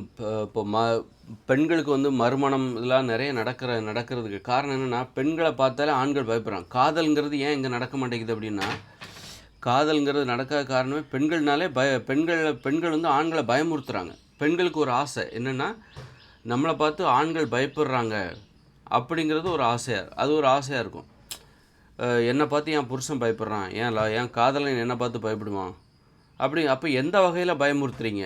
இப்போ இப்போ ம பெண்களுக்கு வந்து மறுமணம் இதெல்லாம் நிறைய நடக்கிற நடக்கிறதுக்கு காரணம் என்னென்னா பெண்களை பார்த்தாலே ஆண்கள் பயப்படுறாங்க. காதல்ங்கிறது ஏன் இங்கே நடக்க மாட்டேங்குது அப்படின்னா காதல்ங்கிறது நடக்காத காரணமே பெண்கள்னாலே பய பெண்கள் பெண்கள் வந்து ஆண்களை பயமுறுத்துகிறாங்க பெண்களுக்கு ஒரு ஆசை என்னென்னா நம்மளை பார்த்து ஆண்கள் பயப்படுறாங்க அப்படிங்கிறது ஒரு ஆசையாக அது ஒரு ஆசையாக இருக்கும். என்னை பார்த்து என் புருஷன் பயப்படுறான். ஏன் ஏன் என் காதலன் என்னை பார்த்து பயப்படுவான். அப்படி அப்போ எந்த வகையில் பயமுறுத்துறீங்க?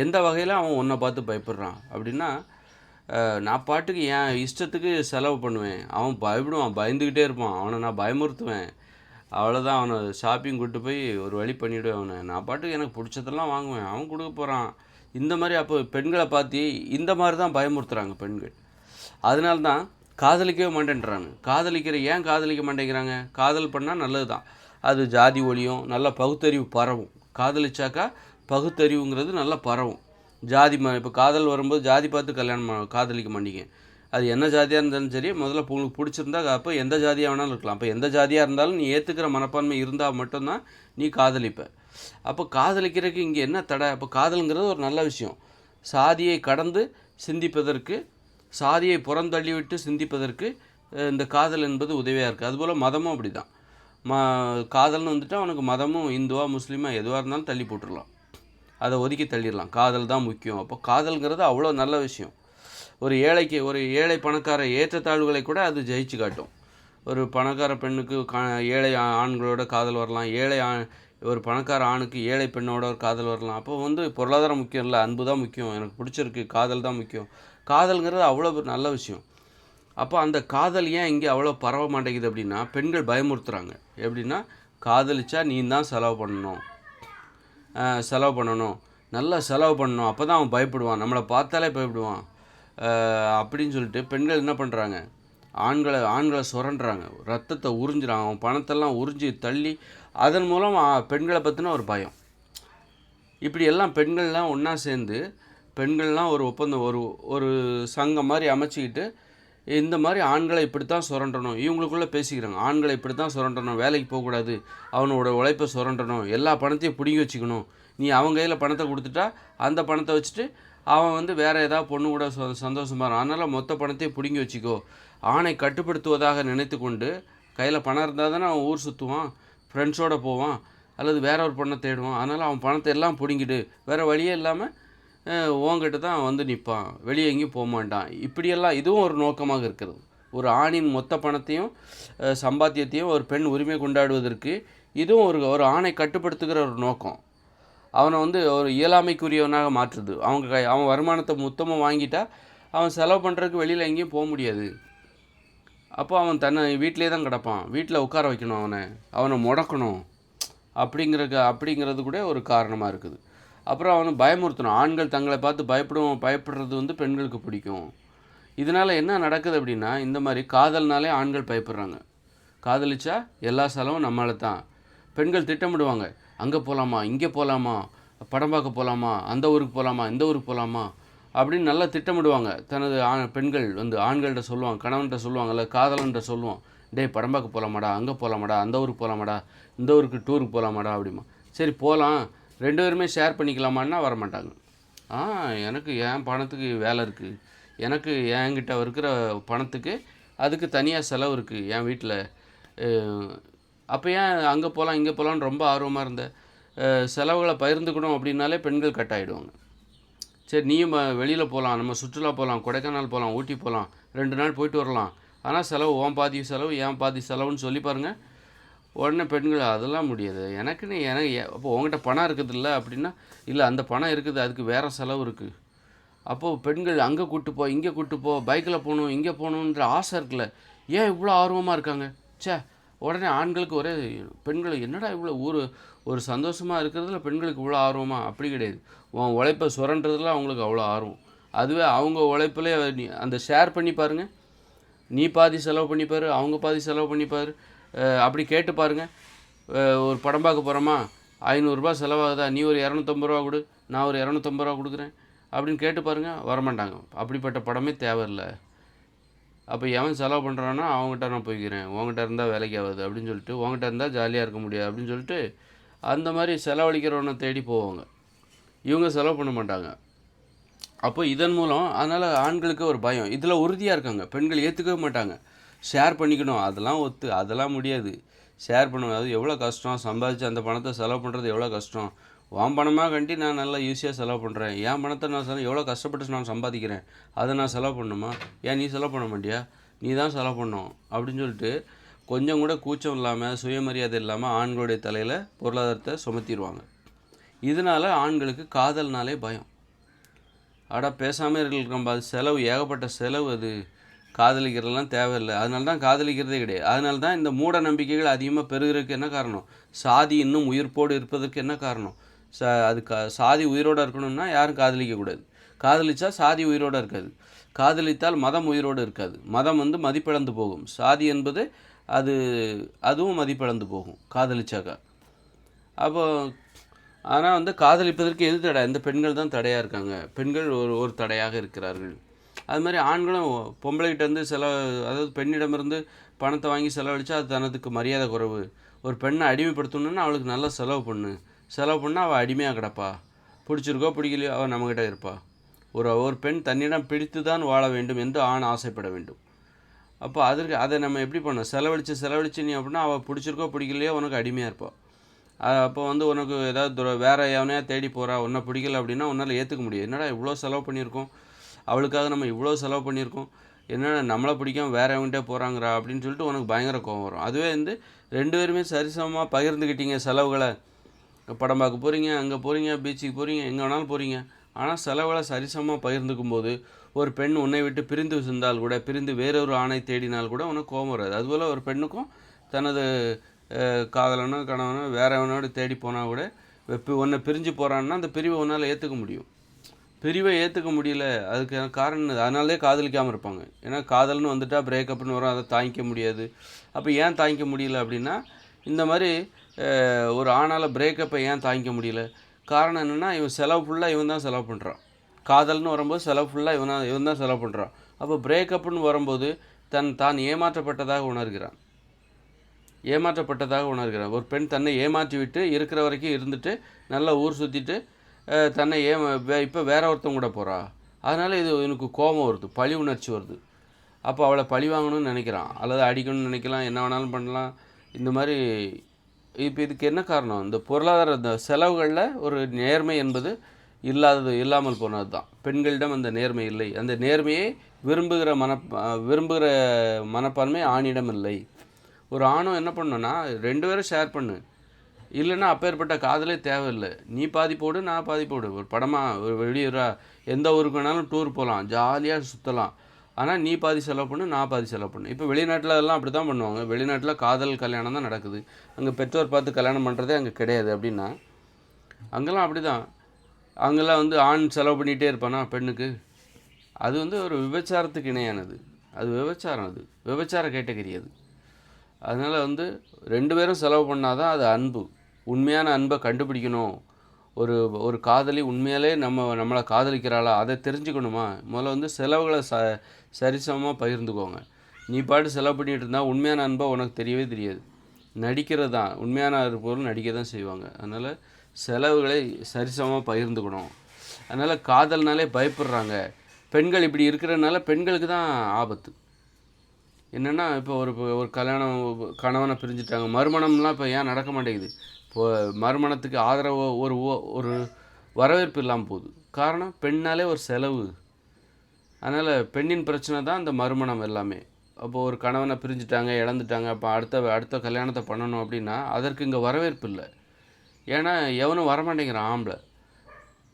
எந்த வகையில் அவன் உன்னை பார்த்து பயப்படுறான்? அப்படின்னா நான் பாட்டுக்கு என் இஷ்டத்துக்கு செலவு பண்ணுவேன். அவன் பயப்படுவான் பயந்துக்கிட்டே இருப்பான். அவனை நான் பயமுறுத்துவேன். அவ்வளோதான் அவனை ஷாப்பிங் கூப்பிட்டு போய் ஒரு வழி பண்ணிவிடுவேன் அவனை. நான் பாட்டுக்கு எனக்கு பிடிச்சதெல்லாம் வாங்குவேன். அவன் கொடுக்க போகிறான் இந்த மாதிரி அப்போ பெண்களை பார்த்து இந்த மாதிரி தான் பயமுறுத்துகிறாங்க பெண்கள். அதனால தான் காதலிக்கவே மாட்டேன்றாங்க. காதலிக்கிற ஏன் காதலிக்க மாட்டேங்கிறாங்க? காதல் பண்ணால் நல்லது தான் அது ஜாதி ஒழியும் நல்ல பகுத்தறிவு பரவும். காதலிச்சாக்கா பகுத்தறிவுங்கிறது நல்லா பரவும். ஜாதி ம இப்போ காதல் வரும்போது ஜாதி பார்த்து கல்யாணம் காதலிக்க மாட்டீங்க. அது என்ன ஜாதியாக இருந்தாலும் சரி முதல்ல உங்களுக்கு பிடிச்சிருந்தா அப்போ எந்த ஜாதியாக வேணாலும் இருக்கலாம். அப்போ எந்த ஜாதியாக இருந்தாலும் நீ ஏற்றுக்கிற மனப்பான்மை இருந்தால் மட்டும்தான் நீ காதலிப்ப. அப்போ காதலிக்கிறதுக்கு இங்கே என்ன தடை? அப்போ காதலுங்கிறது ஒரு நல்ல விஷயம். சாதியை கடந்து சிந்திப்பதற்கு சாதியை புறந்தள்ளிவிட்டு சிந்திப்பதற்கு இந்த காதல் என்பது உதவியாக இருக்குது அதுபோல் மதமும் அப்படி தான் ம காதல்னு வந்துட்டு அவனுக்கு மதமும் இந்துவா முஸ்லீமாக எதுவாக இருந்தாலும் தள்ளி போட்டுடலாம் அதை ஒதுக்கி தள்ளிடலாம். காதல் தான் முக்கியம். அப்போ காதல்ங்கிறது அவ்வளோ நல்ல விஷயம். ஒரு ஏழைக்கு ஒரு ஏழை பணக்கார ஏற்றத்தாழ்வுகளை கூட அது ஜெயிச்சு காட்டும். ஒரு பணக்கார பெண்ணுக்கு கா ஏழை ஆண்களோட காதல் வரலாம். ஏழை ஆண் ஒரு பணக்கார ஆணுக்கு ஏழை பெண்ணோட ஒரு காதல் வரலாம். அப்போ வந்து பொருளாதாரம் முக்கியம் இல்லை. அன்பு தான் முக்கியம். எனக்கு பிடிச்சிருக்கு. காதல் தான் முக்கியம். காதல்ங்கிறது அவ்வளோ நல்ல விஷயம். அப்போ அந்த காதல் ஏன் இங்கே அவ்வளோ பரவ மாட்டேங்குது அப்படின்னா பெண்கள் பயமுறுத்துகிறாங்க எப்படின்னா காதலிச்சா நீ தான் செலவு பண்ணணும். செலவு பண்ணணும். நல்லா செலவு பண்ணணும். அப்போ தான் அவன் பயப்படுவான். நம்மளை பார்த்தாலே பயப்படுவான். அப்படின்னு சொல்லிட்டு பெண்கள் என்ன பண்ணுறாங்க ஆண்களை ஆண்களை சுரண்டுறாங்க. ரத்தத்தை உறிஞ்சுறாங்க. அவன் பணத்தெல்லாம் உறிஞ்சி தள்ளி அதன் மூலம் பெண்களை பற்றின ஒரு பயம். இப்படி எல்லாம் பெண்கள்லாம் ஒன்றா சேர்ந்து பெண்கள்லாம் ஒரு ஒப்பந்தம் ஒரு ஒரு சங்கம் மாதிரி அமைச்சிக்கிட்டு இந்த மாதிரி ஆண்களை இப்படி தான் சுரண்டணும். இவங்களுக்குள்ளே பேசிக்கிறாங்க. ஆண்களை இப்படி தான் சுரண்டணும். வேலைக்கு போகக்கூடாது. அவனோட உழைப்பை சுரண்டணும். எல்லா பணத்தையும் பிடுங்கி வச்சுக்கணும். நீ அவன் கையில் பணத்தை கொடுத்துட்டா அந்த பணத்தை வச்சுட்டு அவன் வந்து வேறு ஏதாவது பொண்ணு கூட சொ- சந்தோஷமாக அதனால் மொத்த பணத்தையும் பிடுங்கி வச்சுக்கோ. ஆணை கட்டுப்படுத்துவதாக நினைத்து கொண்டு கையில் பணம் இருந்தால் தானே அவன் ஊர் சுற்றுவான் ஃப்ரெண்ட்ஸோடு போவான் அல்லது வேற ஒரு பொண்ணை தேடுவான். அதனால் அவன் பணத்தை எல்லாம் பிடுங்கிடு. வேறு வழியே இல்லாமல் உங்ககிட்ட தான் வந்து நிற்பான் வெளியே எங்கேயும் போக மாட்டான். இப்படியெல்லாம் இதுவும் ஒரு நோக்கமாக இருக்கிறது. ஒரு ஆணின் மொத்த பணத்தையும் சம்பாத்தியத்தையும் ஒரு பெண் உரிமை கொண்டாடுவதற்கு இதுவும் ஒரு ஒரு ஆணை கட்டுப்படுத்துகிற ஒரு நோக்கம். அவனை வந்து ஒரு இயலாமைக்குரியவனாக மாற்றுது. அவங்க கை அவன் வருமானத்தை மொத்தமாக வாங்கிட்டா அவன் செலவு பண்ணுறதுக்கு வெளியில் எங்கேயும் போக முடியாது. அப்போ அவன் தன்னை வீட்டிலே தான் கிடப்பான். வீட்டில் உட்கார வைக்கணும் அவனை. அவனை முடக்கணும். அப்படிங்கிறக்கு அப்படிங்கிறது கூட ஒரு காரணமாக இருக்குது. அப்புறம் அவனை பயமுறுத்தணும். ஆண்கள் தங்களை பார்த்து பயப்படும் பயப்படுறது வந்து பெண்களுக்கு பிடிக்கும். இதனால் என்ன நடக்குது அப்படின்னா இந்த மாதிரி காதல்னாலே ஆண்கள் பயப்படுறாங்க. காதலிச்சா எல்லா செலவும் நம்மளை தான். பெண்கள் திட்டமிடுவாங்க. அங்கே போகலாமா இங்கே போகலாமா படம் பார்க்க போகலாமா அந்த ஊருக்கு போகலாமா இந்த ஊருக்கு போகலாமா அப்படின்னு நல்லா திட்டமிடுவாங்க. தனது ஆண் பெண்கள் வந்து ஆண்கள்கிட்ட சொல்லுவாங்க கணவன்கிட்ட சொல்லுவாங்க இல்லை காதலன்கிட்ட சொல்லுவான் டேய் படம் பார்க்க போகலாமாடா அங்கே போகலாமாடா அந்த ஊருக்கு போகலாமாடா இந்த ஊருக்கு டூருக்கு போகலாமாடா அப்படிமா. சரி போகலாம் ரெண்டு பேருமே ஷேர் பண்ணிக்கலாமான்னா வரமாட்டாங்க. ஆ எனக்கு என் பணத்துக்கு வேலை இருக்குது எனக்கு என்கிட்ட இருக்கிற பணத்துக்கு அதுக்கு தனியாக செலவு இருக்குது என் வீட்டில் அப்போ ஏன் அங்கே போகலாம் இங்கே போகலான்னு ரொம்ப ஆர்வமாக இருந்த? செலவுகளை பகிர்ந்துக்கணும் அப்படின்னாலே பெண்கள் கட் ஆகிடுவாங்க சரி நீயும் வெளியில் போகலாம் நம்ம சுற்றுலா போகலாம் கொடைக்கானல் போகலாம் ஊட்டி போகலாம் ரெண்டு நாள் போயிட்டு வரலாம். ஆனால் செலவு ஓன் பாதி செலவு ஏன் பாதி செலவுன்னு சொல்லி பாருங்கள் உடனே பெண்கள் அதெல்லாம் முடியாது. எனக்குன்னு எனக்கு அப்போ உங்ககிட்ட பணம் இருக்குது இல்லை அப்படின்னா இல்லை அந்த பணம் இருக்குது. அதுக்கு வேறு செலவு இருக்குது அப்போது பெண்கள் அங்கே கூட்டு போ இங்கே கூட்டு போ பைக்கில் போகணும் இங்கே போகணுன்ற ஆசை இருக்குல்ல. ஏன் இவ்வளோ ஆர்வமாக இருக்காங்க? ச்சே உடனே ஆண்களுக்கு ஒரே பெண்கள் என்னடா இவ்வளோ ஊர் ஒரு சந்தோஷமாக இருக்கிறதுல பெண்களுக்கு இவ்வளோ ஆர்வமா? அப்படி கிடையாது. உன் உழைப்பை சுரண்டுறதுல அவங்களுக்கு அவ்வளோ ஆர்வம். அதுவே அவங்க உழைப்பிலே நீ அந்த ஷேர் பண்ணி பாருங்கள் நீ பாதி செலவு பண்ணிப்பார் அவங்க பாதி செலவு பண்ணிப்பார் அப்படி கேட்டு பாருங்க. ஒரு படம் பார்க்க போகிறோமா ஐநூறுரூபா செலவாகுதா? நீ ஒரு இரநூத்தம்பது ரூபா கொடு. நான் ஒரு இரநூத்தம்பது ரூபா கொடுக்குறேன். அப்படின்னு கேட்டு பாருங்கள் வரமாட்டாங்க. அப்படிப்பட்ட படமே தேவையில்லை. அப்போ எவன் செலவு பண்ணுறானோ அவங்ககிட்ட நான் போய்க்கிறேன். உங்ககிட்ட இருந்தால் வேலைக்கு ஆகாது அப்படின்னு சொல்லிட்டு உங்ககிட்ட இருந்தால் ஜாலியாக இருக்க முடியாது அப்படின்னு சொல்லிட்டு அந்த மாதிரி செலவழிக்கிறவனை தேடி போவாங்க. இவங்க செலவு பண்ண மாட்டாங்க. அப்போ இதன் மூலம் அதனால் ஆண்களுக்கு ஒரு பயம். இதில் உறுதியாக இருக்காங்க. பெண்கள் ஏற்றுக்கவே மாட்டாங்க. ஷேர் பண்ணிக்கணும். அதெல்லாம் ஒத்து அதெல்லாம் முடியாது. ஷேர் பண்ணுவேன் அது எவ்வளோ கஷ்டம்? சம்பாதிச்சு அந்த பணத்தை செலவு பண்ணுறது எவ்வளோ கஷ்டம்? உன் பணமாக கண்டி நான் நல்லா ஈஸியாக செலவு பண்ணுறேன் என் பணத்தை நான் செலவு எவ்வளோ கஷ்டப்பட்டு நான் சம்பாதிக்கிறேன்? அதை நான் செலவு பண்ணுமா ஏன் நீ செலவு பண்ண மாட்டியா? நீ தான் செலவு பண்ணணும் அப்படின்னு சொல்லிட்டு கொஞ்சம் கூட கூச்சம் இல்லாமல் சுயமரியாதை இல்லாமல் ஆண்களுடைய தலையில் பொருளாதாரத்தை சுமத்திடுவாங்க. இதனால் ஆண்களுக்கு காதல்னாலே பயம். அட பேசாமல் இருக்கிற அது செலவு ஏகப்பட்ட செலவு அது. காதலிக்கிறதெல்லாம் தேவையில்லை. அதனால தான் காதலிக்கிறதே கிடையாது. அதனால தான் இந்த மூட நம்பிக்கைகள் அதிகமாக பெருகிறதுக்கு என்ன காரணம்? சாதி இன்னும் உயிர்ப்போடு இருப்பதற்கு என்ன காரணம்? ச அது க சாதி உயிரோடு இருக்கணும்னா யாரும் காதலிக்கக்கூடாது காதலிச்சா சாதி உயிரோடு இருக்காது. காதலித்தால் மதம் உயிரோடு இருக்காது. மதம் வந்து மதிப்பிழந்து போகும். சாதி என்பது அது அதுவும் மதிப்பிழந்து போகும் காதலிச்சாக்கா. அப்போ ஆனால் வந்து காதலிப்பதற்கு எது தடை? இந்த பெண்கள் தான் தடையாக இருக்காங்க. பெண்கள் ஒரு ஒரு தடையாக இருக்கிறார்கள். அது மாதிரி ஆண்களும் பொம்பளைகிட்ட இருந்து செலவு அதாவது பெண்ணிடமிருந்து பணத்தை வாங்கி செலவழிச்சா அது தனதுக்கு மரியாதை குறைவு. ஒரு பெண்ணை அடிமைப்படுத்தணுன்னா அவளுக்கு நல்லா செலவு பண்ணு. செலவு பண்ணால் அவள் அடிமையாக கிடப்பா. பிடிச்சிருக்கோ பிடிக்கலையோ அவள் நம்மக்கிட்ட இருப்பா. ஒரு ஒரு பெண் தன்னிடம் பிடித்து தான் வாழ வேண்டும் என்று ஆண் ஆசைப்பட வேண்டும். அப்போ அதற்கு அதை நம்ம எப்படி பண்ணோம் செலவழித்து செலவழிச்சு நீ அப்படின்னா அவள் பிடிச்சிருக்கோ பிடிக்கலையோ உனக்கு அடிமையாக இருப்பாள் அப்போ வந்து உனக்கு ஏதாவது வேறு எவனையா தேடி போகிறா உன்னை பிடிக்கல அப்படின்னா உன்னால் ஏற்றுக்க முடியும் என்னடா இவ்வளோ செலவு பண்ணியிருக்கோம்? அவளுக்காக நம்ம இவ்வளோ செலவு பண்ணியிருக்கோம். என்னென்ன நம்மளை பிடிக்காம வேற எவன்கிட்ட போகிறாங்கிறா அப்படின்னு சொல்லிட்டு உனக்கு பயங்கர கோவம் வரும். அதுவே வந்து ரெண்டு பேருமே சரிசமமாக பகிர்ந்துக்கிட்டீங்க செலவுகளை. படம் பார்க்க போகிறீங்க அங்கே போகிறீங்க பீச்சுக்கு போகிறீங்க எங்கே வேணாலும் போகிறீங்க ஆனால் செலவுகளை சரிசமமாக பகிர்ந்துக்கும் போது ஒரு பெண் உன்னை விட்டு பிரிந்து சென்றால் கூட பிரிந்து வேறொரு ஆணை தேடினால் கூட உனக்கு கோபம் வராது. அதுபோல் ஒரு பெண்ணுக்கும் தனது காதலனோ கணவனோ வேறவனோடு தேடி போனால் கூட இப்போ உன்னை பிரிஞ்சு போகிறான்னா அந்த பிரிவை உன்னால் ஏற்றுக்க முடியும். பிரிவை ஏற்றுக்க முடியல. அதுக்கு காரணம் அதனாலே காதலிக்காமல் இருப்பாங்க. ஏன்னா காதல்னு வந்துட்டால் பிரேக்கப்னு வரும். அதை தாங்கிக்க முடியாது. அப்போ ஏன் தாங்கிக்க முடியல அப்படின்னா இந்த மாதிரி ஒரு ஆணால் பிரேக்கப்பை ஏன் தாங்கிக்க முடியல? காரணம் என்னென்னா இவன் செலவு ஃபுல்லாக இவன் தான் செலவு பண்ணுறான் காதல்னு வரும்போது செலவு ஃபுல்லாக இவன் தான் இவன் தான் செலவு பண்ணுறான் அப்போ பிரேக்கப்னு வரும்போது தன் தான் ஏமாற்றப்பட்டதாக உணர்கிறான். ஏமாற்றப்பட்டதாக உணர்கிறான். ஒரு பெண் தன்னை ஏமாற்றி விட்டு இருக்கிற வரைக்கும் இருந்துட்டு நல்லா ஊர் சுற்றிட்டு தன்னை ஏ இப்போ வேற ஒருத்தவங்க கூட போகிறா அதனால் இது எனக்கு கோபம் வருது பழி உணர்ச்சி வருது. அப்போ அவளை பழி வாங்கணும்னு நினைக்கிறான். அல்லது அடிக்கணும்னு நினைக்கலாம் என்ன வேணாலும் பண்ணலாம். இந்த மாதிரி இப்போ இதுக்கு என்ன காரணம்? இந்த பொருளாதார இந்த செலவுகளில் ஒரு நேர்மை என்பது இல்லாதது இல்லாமல் போனது தான் பெண்களிடம் அந்த நேர்மை இல்லை. அந்த நேர்மையை விரும்புகிற மன விரும்புகிற மனப்பான்மை ஆணிடம் இல்லை. ஒரு ஆணும் என்ன பண்ணணும்னா ரெண்டு பேரும் ஷேர் பண்ணு. இல்லைன்னா அப்பேற்பட்ட காதலே தேவையில்லை. நீ பாதி போடு நான் பாதி போடு. ஒரு படமாக ஒரு வெளியூரா எந்த ஊருக்கு வேணாலும் டூர் போகலாம் ஜாலியாக சுற்றலாம் ஆனால் நீ பாதி செலவு பண்ணு நான் பாதி செலவு பண்ணு. இப்போ வெளிநாட்டில் எல்லாம் அப்படி தான் பண்ணுவாங்க. வெளிநாட்டில் காதல் கல்யாணம் தான் நடக்குது. அங்கே பெற்றோர் பார்த்து கல்யாணம் பண்ணுறதே அங்கே கிடையாது அப்படின்னா அங்கெல்லாம் அப்படி தான் அங்கெல்லாம் வந்து ஆண் செலவு பண்ணிகிட்டே இருப்பானா பெண்ணுக்கு? அது வந்து ஒரு விபச்சாரத்துக்கு இணையானது. அது விபச்சாரம் அது. விபச்சார கேட்டகரி அது. அதனால் வந்து ரெண்டு பேரும் செலவு பண்ணாதான் அது அன்பு. உண்மையான அன்பை கண்டுபிடிக்கணும். ஒரு ஒரு காதலி உண்மையாலே நம்ம நம்மளை காதலிக்கிறாளா? அதை தெரிஞ்சுக்கணுமா? முதல்ல வந்து செலவுகளை ச சரிசமமாக பகிர்ந்துக்கோங்க. நீ பாட்டு செலவு பண்ணிகிட்டு இருந்தால் உண்மையான அன்பை உனக்கு தெரியவே தெரியாது. நடிக்கிறது தான். உண்மையான பொருள் நடிக்க தான் செய்வாங்க. அதனால் செலவுகளை சரிசமமாக பகிர்ந்துக்கணும். அதனால் காதல்னாலே பயப்படுறாங்க. பெண்கள் இப்படி இருக்கிறதுனால பெண்களுக்கு தான் ஆபத்து. என்னென்னா இப்போ ஒரு ஒரு கல்யாணம் கணவனை பிரிஞ்சுட்டாங்க. மறுமணம்லாம் இப்போ ஏன் நடக்க மாட்டேங்குது? மறுமணத்துக்கு ஆதரவு ஒரு ஓ- ஒரு வரவேற்பு இல்லாமல் போகுது. காரணம் பெண்ணாலே ஒரு செலவு. அதனால் பெண்ணின் பிரச்சனை தான் இந்த மறுமணம் எல்லாமே. அப்போது ஒரு கணவனை பிரிஞ்சுட்டாங்க இழந்துட்டாங்க அப்போ அடுத்த அடுத்த கல்யாணத்தை பண்ணணும் அப்படின்னா அதற்கு இங்கே வரவேற்பு இல்லை. ஏன்னா எவனும் வரமாட்டேங்கிறான் ஆம்பளை.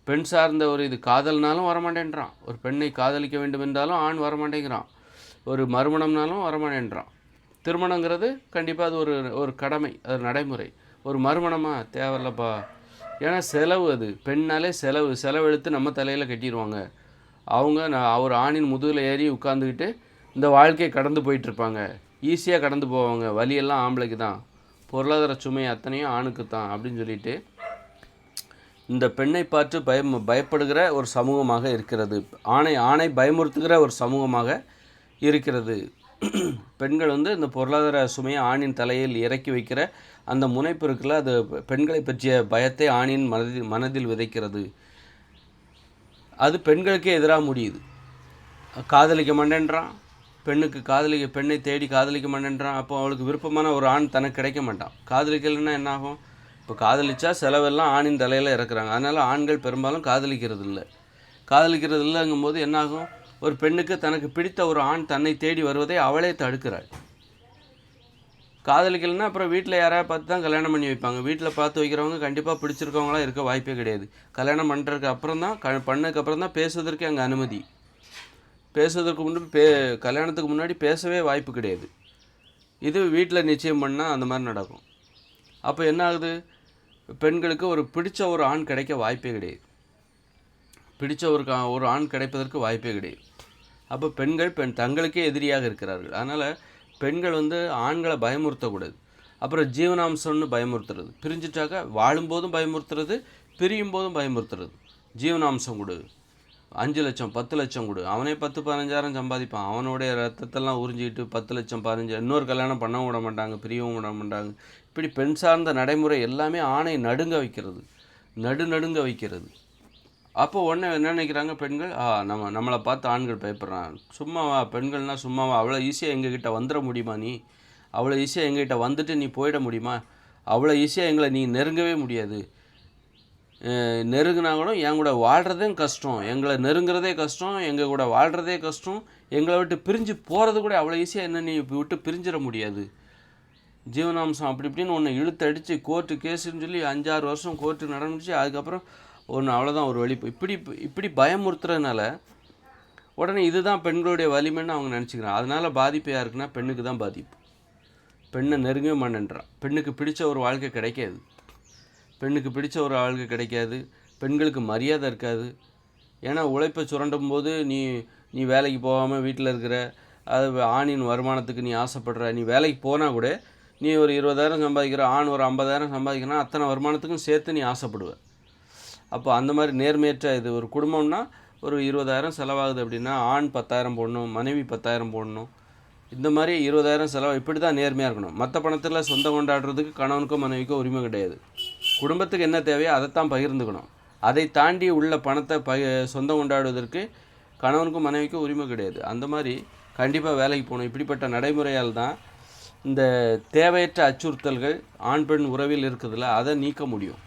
பெண் சார்ந்த ஒரு இது காதல்னாலும் வரமாட்டேன்றான். ஒரு பெண்ணை காதலிக்க வேண்டும் என்றாலும் ஆண் வரமாட்டேங்கிறான். ஒரு மறுமணம்னாலும் வரமாட்டேன்றான். திருமணங்கிறது கண்டிப்பாக அது ஒரு ஒரு கடமை அது நடைமுறை. ஒரு மறுமணமாக தேவையில்லப்பா. ஏன்னா செலவு அது. பெண்ணாலே செலவு. செலவெடுத்து நம்ம தலையில் கட்டிடுவாங்க அவங்க நான் ஒரு ஆணின் முதுகில் ஏறி உட்காந்துக்கிட்டு இந்த வாழ்க்கையை கடந்து போயிட்டுருப்பாங்க. ஈஸியாக கடந்து போவாங்க. வலியெல்லாம் ஆம்பளைக்கு தான். பொருளாதார சுமை அத்தனையும் ஆணுக்கு தான் அப்படின்னு சொல்லிட்டு இந்த பெண்ணை பார்த்து பயம் பயப்படுகிற ஒரு சமூகமாக இருக்கிறது. ஆணை ஆணை பயமுறுத்துகிற ஒரு சமூகமாக இருக்கிறது. பெண்கள் வந்து இந்த பொருளாதார சுமையை ஆணின் தலையில் இறக்கி வைக்கிற அந்த முனைப்பு இருக்குல்ல அது பெண்களை பற்றிய பயத்தை ஆணின் மனதில் மனதில் விதைக்கிறது. அது பெண்களுக்கே எதிராக முடியுது. காதலிக்க மாட்டேன்றான் பெண்ணுக்கு காதலிக்க பெண்ணை தேடி காதலிக்க மாட்டேன்றான் அப்போ அவளுக்கு விருப்பமான ஒரு ஆண் தனக்கு கிடைக்க மாட்டான். காதலிக்கலைன்னா என்ன ஆகும்? இப்போ காதலிச்சா செலவெல்லாம் ஆணின் தலையில் இறக்குறாங்க. அதனால் ஆண்கள் பெரும்பாலும் காதலிக்கிறது இல்லை காதலிக்கிறது இல்லைங்கும் போது என்னாகும் ஒரு பெண்ணுக்கு தனக்கு பிடித்த ஒரு ஆண் தன்னை தேடி வருவதை அவளே தடுக்கிறாள். காதலிக்கலைன்னா அப்புறம் வீட்டில் யாராவது பார்த்து தான் கல்யாணம் பண்ணி வைப்பாங்க. வீட்டில் பார்த்து வைக்கிறவங்க கண்டிப்பாக பிடிச்சிருக்கவங்களாம் இருக்க வாய்ப்பே கிடையாது. கல்யாணம் பண்ணுறதுக்கு அப்புறம் தான் க பண்ணதுக்கப்புறம் தான் பேசுவதற்கு அங்கே அனுமதி. பேசுவதற்கு முன்னாடி பே கல்யாணத்துக்கு முன்னாடி பேசவே வாய்ப்பு கிடையாது. இது வீட்டில் நிச்சயம் பண்ணால் அந்த மாதிரி நடக்கும். அப்போ என்ன ஆகுது? பெண்களுக்கு ஒரு பிடிச்ச ஒரு ஆண் கிடைக்க வாய்ப்பே கிடையாது. பிடித்த ஒரு கா ஒரு ஆண் கிடைப்பதற்கு வாய்ப்பே கிடையாது. அப்போ பெண்கள் பெண் தங்களுக்கே எதிரியாக இருக்கிறார்கள். அதனால் பெண்கள் வந்து ஆண்களை பயமுறுத்தக்கூடாது. அப்புறம் ஜீவனாம்சம்னு பயமுறுத்துறது. பிரிஞ்சிட்டாக்க வாழும்போதும் பயமுறுத்துறது பிரியும் போதும் பயமுறுத்துறது. ஜீவனாம்சம் கொடு. அஞ்சு லட்சம் பத்து லட்சம் கொடு. அவனே பத்து பதினஞ்சாயிரம் சம்பாதிப்பான். அவனுடைய ரத்தத்தெல்லாம் உறிஞ்சிக்கிட்டு பத்து லட்சம் பதினஞ்சு இன்னொரு கல்யாணம் பண்ணவும் விட மாட்டாங்க பிரியவும் விட மாட்டாங்க. இப்படி பெண் சார்ந்த நடைமுறை எல்லாமே ஆணை நடுங்க வைக்கிறது. நடு நடுங்க வைக்கிறது. அப்போ உடனே என்ன நினைக்கிறாங்க பெண்கள்? ஆ நம்ம நம்மளை பார்த்து ஆண்கள் பயப்படுறான் சும்மாவா? பெண்கள்னா சும்மாவா? அவ்வளோ ஈஸியாக எங்ககிட்ட வந்துட முடியுமா நீ? அவ்வளோ ஈஸியாக எங்ககிட்ட வந்துட்டு நீ போயிட முடியுமா? அவ்வளோ ஈஸியாக எங்களை நீ நெருங்கவே முடியாது. நெருங்கினாங்களும் நெருங்கினா கூட என் கூட வாழ்கிறதே கஷ்டம். எங்களை நெருங்குறதே கஷ்டம் எங்கள் கூட வாழ்கிறதே கஷ்டம். எங்களை விட்டு பிரிஞ்சு போகிறது கூட அவ்வளோ ஈஸியாக என்ன நீ விட்டு பிரிஞ்சிட முடியாது. ஜீவனாம்சம் அப்படி இப்படின்னு ஒன்று இழுத்து அடித்து கோர்ட்டு கேஸுன்னு சொல்லி அஞ்சாறு வருஷம் கோர்ட்டு நடந்துச்சு. அதுக்கப்புறம் ஒன்று அவ்வளோதான் ஒரு வழி. இப்படி இப்படி பயமுறுத்துறதுனால உடனே இதுதான் பெண்களுடைய வலிமைன்னு அவங்க நினச்சிக்கிறாங்க. அதனால் பாதிப்பு யாருக்குன்னா பெண்ணுக்கு தான் பாதிப்பு. பெண்ணை நெருங்கவே மாட்டேன்றான். பெண்ணுக்கு பிடிச்ச ஒரு வாழ்க்கை கிடைக்காது. பெண்ணுக்கு பிடிச்ச ஒரு வாழ்க்கை கிடைக்காது. பெண்களுக்கு மரியாதை இருக்காது. ஏன்னா உழைப்பை சுரண்டும் போது நீ நீ வேலைக்கு போகாமல் வீட்டில் இருக்கிற அது ஆணின் வருமானத்துக்கு நீ ஆசைப்படுற நீ வேலைக்கு போனால் கூட நீ ஒரு இருபதாயிரம் சம்பாதிக்கிற ஆண் ஒரு ஐம்பதாயிரம் சம்பாதிக்கிறனா அத்தனை வருமானத்துக்கும் சேர்த்து நீ ஆசைப்படுவ. அப்போ அந்த மாதிரி நேர்மையற்ற இது ஒரு குடும்பம்னா ஒரு இருபதாயிரம் செலவாகுது அப்படின்னா ஆண் பத்தாயிரம் போடணும் மனைவி பத்தாயிரம் போடணும். இந்த மாதிரி இருபதாயிரம் செலவு இப்படி தான் நேர்மையாக இருக்கணும். மற்ற பணத்தில் சொந்தம் கொண்டாடுறதுக்கு கணவனுக்கோ மனைவிக்கோ உரிமை கிடையாது. குடும்பத்துக்கு என்ன தேவையோ அதைத்தான் பகிர்ந்துக்கணும். அதை தாண்டி உள்ள பணத்தை பகி சொந்தம் கொண்டாடுவதற்கு கணவனுக்கும் மனைவிக்கும் உரிமை கிடையாது. அந்த மாதிரி கண்டிப்பாக வேலைக்கு போகணும். இப்படிப்பட்ட நடைமுறையால் தான் இந்த தேவையற்ற அச்சுறுத்தல்கள் ஆண் பெண் உறவில் இருக்குதுல்ல அதை நீக்க முடியும்.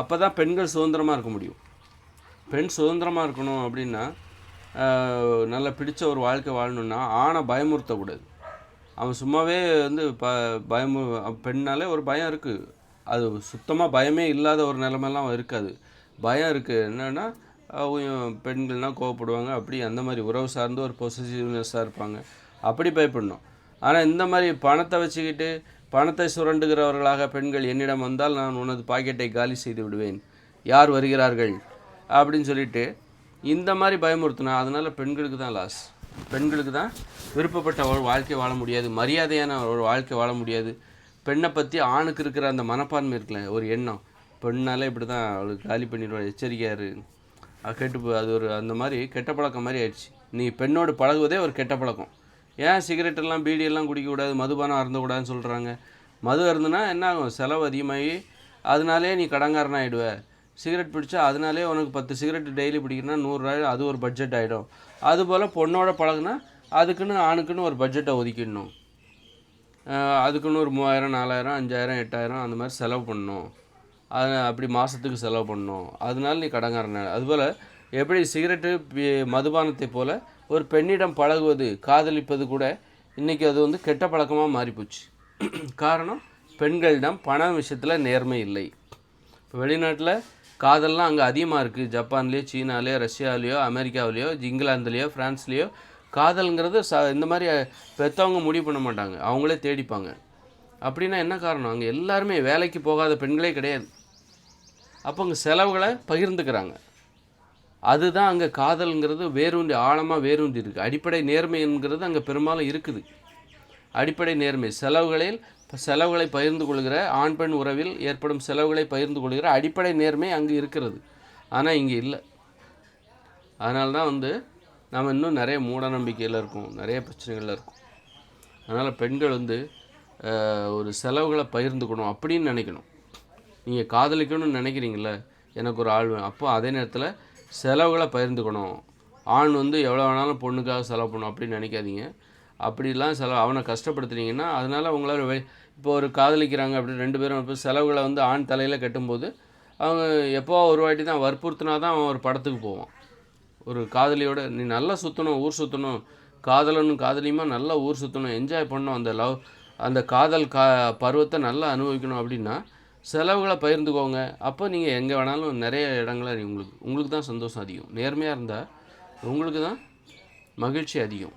அப்போ தான் பெண்கள் சுதந்திரமாக இருக்க முடியும். பெண் சுதந்திரமாக இருக்கணும் அப்படின்னா நல்லா பிடிச்ச ஒரு வாழ்க்கை வாழணும்னா ஆணை பயமுறுத்தக்கூடாது. அவன் சும்மாவே வந்து ப பயமு பெண்ணாலே ஒரு பயம் இருக்குது அது சுத்தமாக பயமே இல்லாத ஒரு நிலமெல்லாம் இருக்காது. பயம் இருக்குது என்னென்னா பெண்கள்னால் கோவப்படுவாங்க. அப்படி அந்த மாதிரி உறவு சார்ந்து ஒரு பொசிட்டிவ்னஸாக இருப்பாங்க. அப்படி பயப்படணும். ஆனால் இந்த மாதிரி பணத்தை வச்சுக்கிட்டு பணத்தை சுரண்டுகிறவர்களாக பெண்கள் என்னிடம் வந்தால் நான் உனது பாக்கெட்டை காலி செய்து விடுவேன். யார் வருகிறார்கள்? அப்படின்னு சொல்லிட்டு இந்த மாதிரி பயமுறுத்தினா அதனால் பெண்களுக்கு தான் லாஸ் பெண்களுக்கு தான் விருப்பப்பட்ட ஒரு வாழ்க்கை வாழ முடியாது. மரியாதையான ஒரு வாழ்க்கை வாழ முடியாது. பெண்ணை பற்றி ஆணுக்கு இருக்கிற அந்த மனப்பான்மை இருக்குல்ல ஒரு எண்ணம். பெண்ணாலே இப்படி தான் அவளுக்கு காலி பண்ணிடுவாள் எச்சரிக்கையாரு கெட்டு போ- அது ஒரு அந்த மாதிரி கெட்ட பழக்கம் மாதிரி ஆயிடுச்சு. நீ பெண்ணோடு பழகுவதே ஒரு கெட்ட பழக்கம். ஏன் சிகரெட் எல்லாம் பீடி எல்லாம் குடிக்கக்கூடாது மதுபானம் அருந்தக்கூடாதுன்னு சொல்கிறாங்க மது அருந்துனா என்ன ஆகும்? செலவு அதிகமாகி அதனாலே நீ கடங்காரன் ஆகிடுவ சிகரெட் பிடிச்சா அதனாலே உனக்கு பத்து சிகரெட் டெய்லி பிடிக்கணும்னா நூறுரூவா அது ஒரு பட்ஜெட் ஆகிடும் அதுபோல் பொண்ணோட பழகுனா அதுக்குன்னு ஆணுக்குன்னு ஒரு பட்ஜெட்டை ஒதுக்கிடணும். அதுக்குன்னு ஒரு மூவாயிரம் நாலாயிரம் அஞ்சாயிரம் எட்டாயிரம் அந்த மாதிரி செலவு பண்ணணும். அது அப்படி மாதத்துக்கு செலவு பண்ணணும். அதனால நீ கடங்காரன் அதுபோல் எப்படி சிகரெட்டு மதுபானத்தை போல் ஒரு பெண்ணிடம் பழகுவது காதலிப்பது கூட இன்றைக்கி அது வந்து கெட்ட பழக்கமாக மாறிப்போச்சு. காரணம் பெண்களிடம் பண விஷயத்தில் நேர்மை இல்லை. இப்போ வெளிநாட்டில் காதல்லாம் அங்கே அதிகமாக இருக்குது ஜப்பான்லேயோ சீனாலேயோ ரஷ்யாலேயோ அமெரிக்காவிலேயோ இங்கிலாந்துலேயோ ஃப்ரான்ஸ்லேயோ காதல்ங்கிறது ச இந்த மாதிரி பெற்றவங்க முடிவு பண்ண மாட்டாங்க. அவங்களே தேடிப்பாங்க. அப்படின்னா என்ன காரணம்? அங்கே எல்லாருமே வேலைக்கு போகாத பெண்களே கிடையாது. அப்போ அங்கே செலவுகளை பகிர்ந்துக்கிறாங்க. அதுதான் அங்கே காதல்ங்கிறது வேரூன்றி ஆழமாக வேரூன்றி இருக்குது அடிப்படை நேர்மைங்கிறது அங்கே பெரும்பாலும் இருக்குது. அடிப்படை நேர்மை. செலவுகளில் செலவுகளை பகிர்ந்து கொள்கிற ஆண் பெண் உறவில் ஏற்படும் செலவுகளை பகிர்ந்து கொள்கிற அடிப்படை நேர்மை அங்கே இருக்கிறது. ஆனால் இங்கே இல்லை. அதனால தான் வந்து நம்ம இன்னும் நிறைய மூட நம்பிக்கையில் இருக்கோம். நிறைய பிரச்சனைகளில் இருக்கும். அதனால் பெண்கள் வந்து ஒரு செலவுகளை பகிர்ந்துக்கணும் அப்படின்னு நினைக்கணும். நீங்கள் காதலிக்கணும்னு நினைக்கிறீங்களே எனக்கு ஒரு ஆள் வேணும். அப்போ அதே நேரத்தில் செலவுகளை பகிர்ந்துக்கணும். ஆண் வந்து எவ்வளோ வேணாலும் பொண்ணுக்காக செலவு பண்ணணும் அப்படின்னு நினைக்காதீங்க. அப்படிலாம் செலவு அவனை கஷ்டப்படுத்துனீங்கன்னா அதனால் அவங்களால வெ இப்போ ஒரு காதலிக்கிறாங்க அப்படின்னு ரெண்டு பேரும் இப்போ செலவுகளை வந்து ஆண் தலையில் கட்டும்போது அவங்க எப்போ ஒரு வாட்டி தான் வற்புறுத்தினா தான் அவன் ஒரு படத்துக்கு போவான். ஒரு காதலியோட நீ நல்லா சுற்றணும் ஊர் சுற்றணும் காதலனும் காதலியுமா? நல்லா ஊர் சுற்றணும் என்ஜாய் பண்ணணும். அந்த லவ் அந்த காதல் கா பருவத்தை நல்லா அனுபவிக்கணும். அப்படின்னா செலவுகளை பகிர்ந்துக்கோங்க. அப்போ நீங்கள் எங்கே வேணாலும் நிறைய இடங்கள உங்களுக்கு உங்களுக்கு தான் சந்தோஷம் அதிகம். நேர்மையாக இருந்தால் உங்களுக்கு தான் மகிழ்ச்சி அதிகம்.